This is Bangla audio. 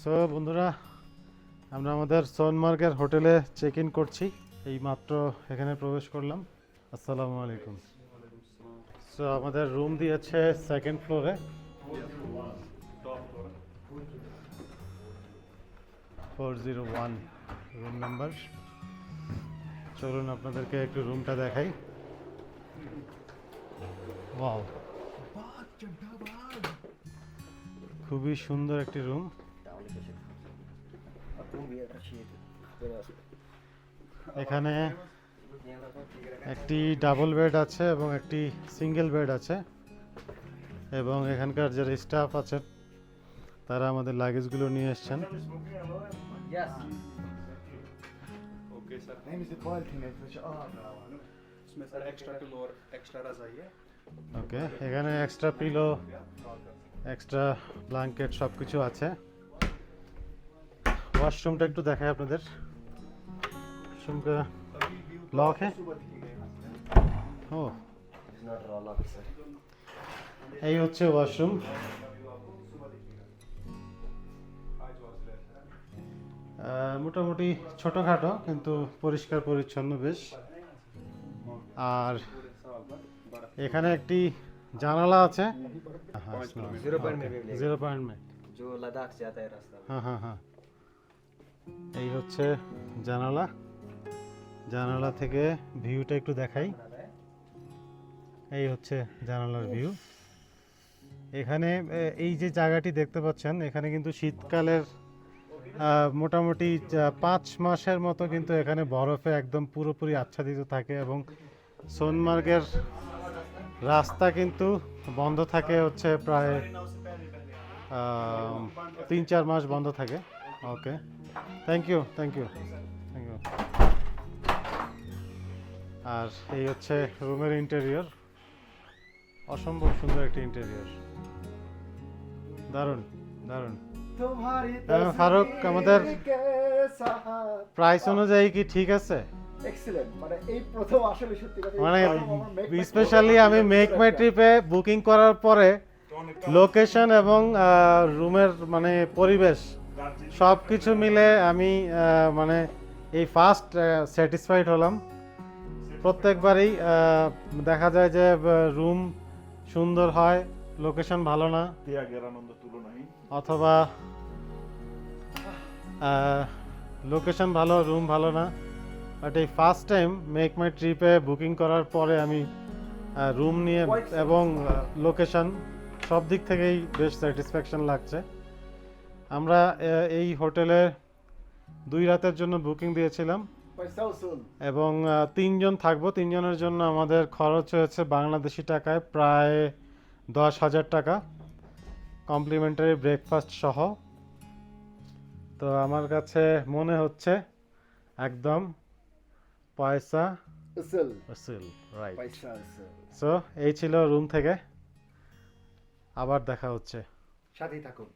সো বন্ধুরা আমরা আমাদের সোনমার্গের হোটেলে চেক ইন করছি। এই মাত্র এখানে প্রবেশ করলাম। আসসালামু আলাইকুম। সো আমাদের রুম দিয়েছে সেকেন্ড ফ্লোরে four zero one room number চলুন আপনাদেরকে একটু রুমটা দেখাই। ওয়াও খুবই সুন্দর একটি রুম এখানে একটি ডাবল বেড আছে এবং একটি সিঙ্গেল বেড আছে এবং এখানকার যারা স্টাফ আছেন তারা আমাদের লাগেজগুলো নিয়ে এসছেন। ওকে এখানে এক্সট্রা পিলো এক্সট্রা ব্লাঙ্কেট সব কিছু আছে। ওয়াশরুমটা একটু দেখায় আপনাদের। লক এই হচ্ছে ওয়াশরুম। মোটামুটি ছোটোখাটো কিন্তু পরিষ্কার পরিচ্ছন্ন বেশ। আর এখানে একটি জানালা আছে। হ্যাঁ হ্যাঁ হ্যাঁ হচ্ছে জানালা। জানালা থেকে ভিউটা একটু দেখাই। এই হচ্ছে জানালার ভিউ এখানে এই যে জায়গাটি দেখতে পাচ্ছেন এখানে কিন্তু শীতকালের মোটামুটি পাঁচ মাসের মতো কিন্তু এখানে বরফে একদম পুরোপুরি আচ্ছাদিত থাকে এবং সোনমার্গের রাস্তা কিন্তু বন্ধ থাকে হচ্ছে প্রায় তিন চার মাস বন্ধ থাকে। Okay thank you thank you thank you আর এই হচ্ছে রুমের ইন্টেরিয়র অসম্ভব সুন্দর একটি ইন্টেরিয়র দারুণ দারুণ। ফারুক আমাদের প্রাইস অনুযায়ী কি ঠিক আছে? মানে স্পেশালি মানে আমি মেক মাই ট্রিপে বুকিং করার পরে লোকেশন এবং রুমের মানে পরিবেশ সব কিছু মিলে আমি মানে এই ফার্স্ট স্যাটিসফাইড হলাম। প্রত্যেকবারই দেখা যায় যে রুম সুন্দর হয় লোকেশন ভালো না। অথবা লোকেশন ভালো রুম ভালো না। বাট এই ফার্স্ট টাইম মেক মাই ট্রিপে বুকিং করার পরে আমি রুম নিয়ে এবং লোকেশন সব দিক থেকেই বেশ স্যাটিসফ্যাকশন লাগছে। আমরা এই হোটেলে দুই রাতের জন্য বুকিং দিয়েছিলাম। এবং তিনজন থাকব। তিনজনের জন্য আমাদের খরচ হয়েছে বাংলাদেশি টাকায় প্রায় দশ হাজার টাকা। কমপ্লিমেন্টারি ব্রেকফাস্ট সহ। তো আমার কাছে মনে হচ্ছে একদম পয়সা রাইট সো এই ছিল রুম থেকে। আবার দেখা হচ্ছে। সাথেই থাকুন।